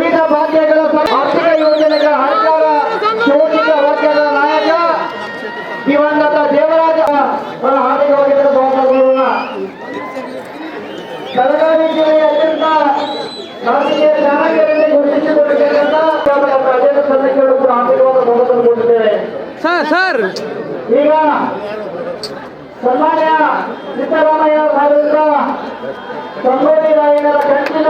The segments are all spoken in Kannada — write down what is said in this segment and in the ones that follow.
ವಿವಿಧ ಭಾಗ್ಯಗಳ ಆರ್ಥಿಕ ಯೋಜನೆಗಳ ಹಣಕಾರ ಶೋಷಿತ ವರ್ಗದ ನಾಯಕ ದಿವಂಗತ ದೇವರಾಜ ಹಾರ್ದಿಕವಾಗಿ ಸ್ವಾಗತಗೊಳ್ಳೋಣ ಬೆಳಗಾವಿ ಜಿಲ್ಲೆಯ ರಾಜಕೀಯ ಚಾಣಕ್ಯರಲ್ಲಿ ಗುರುತಿಸಿಕೊಂಡಿರ್ತಕ್ಕಂಥ ಸರ್ ಸರ್. ಈಗ ಸನ್ಮಾನ್ಯ ಸಿದ್ದರಾಮಯ್ಯ ಅವರಿಂದ ಸಂಗೊಳ್ಳಿ ರಾಯಣ್ಣರ ಕಂಚಿನ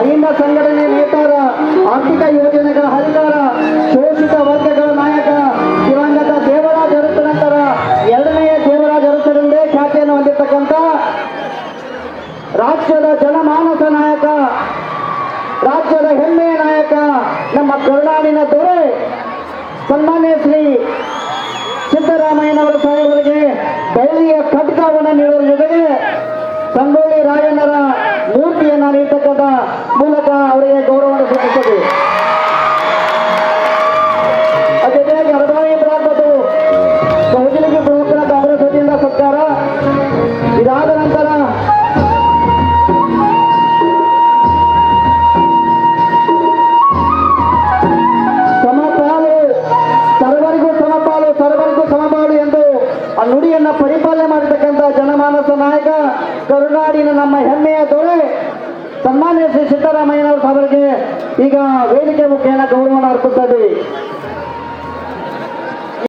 ಅಹಿಂದ ಸಂಘಟನೆ ನೇತಾರ, ಆರ್ಥಿಕ ಯೋಜನೆಗಳ ಹರಿಕಾರ ಶೋಷಿತ ವರ್ಗಗಳ ನಾಯಕ, ದಿವಂಗತ ದೇವರಾಜ ಅರಸು ನಂತರ ಎರಡನೆಯ ದೇವರಾಜ ಅರಸರೆಂದೇ ಖ್ಯಾತಿಯನ್ನು ಹೊಂದಿರತಕ್ಕಂಥ ರಾಜ್ಯದ ಜನಮಾನಸ ನಾಯಕ, ರಾಜ್ಯದ ಹೆಮ್ಮೆಯ ನಾಯಕ, ನಮ್ಮ ಕರುಣಾಡಿನ ದೊರೆ, ಸನ್ಮಾನ್ಯ ಶ್ರೀ ಸಿದ್ದರಾಮಯ್ಯನವರ ಸಾಹೇಬರಿಗೆ ಬೆಳ್ಳಿಯ ಖಡ್ಗವನ್ನು ನೀಡುವ ಜೊತೆಗೆ ಸಂಗೊಳ್ಳಿ ರಾಯಣ್ಣರ ಮೂರ್ತಿಯನ್ನು ನೀಡ್ತಕ್ಕಂಥ ಮೂಲಕ ಅವರಿಗೆ ಗೌರವವನ್ನು ಸೂಚಿಸುತ್ತದೆ ಅದೇ ಜೊತೆಗೆ ಹರದಾಯಿ ಪ್ರಾಂತದ್ದು ಪ್ರಮುಖರ ಕಾಂಗ್ರೆಸ್ ವತಿಯಿಂದ ಸರ್ಕಾರ ಇದಾದ ನಂತರ ಸಮಪಾಲು ಸರ್ವರಿಗೂ ಸಮಪಾಲು ಸರ್ವರಿಗೂ ಸಮಪಾಲು ಎಂದು ಆ ನುಡಿಯನ್ನ ನಾಯಕ ಕರುನಾಡಿನ ನಮ್ಮ ಹೆಮ್ಮೆಯ ದೊರೆ ಸನ್ಮಾನ್ಯ ಶ್ರೀ ಸಿದ್ದರಾಮಯ್ಯನವರ ಸಾಹೇಬರಿಗೆ ಈಗ ವೇದಿಕೆ ಮುಖೇನ ಗೌರವ ಅರ್ಪಿಸ್ತಾ ಇದ್ದೀವಿ.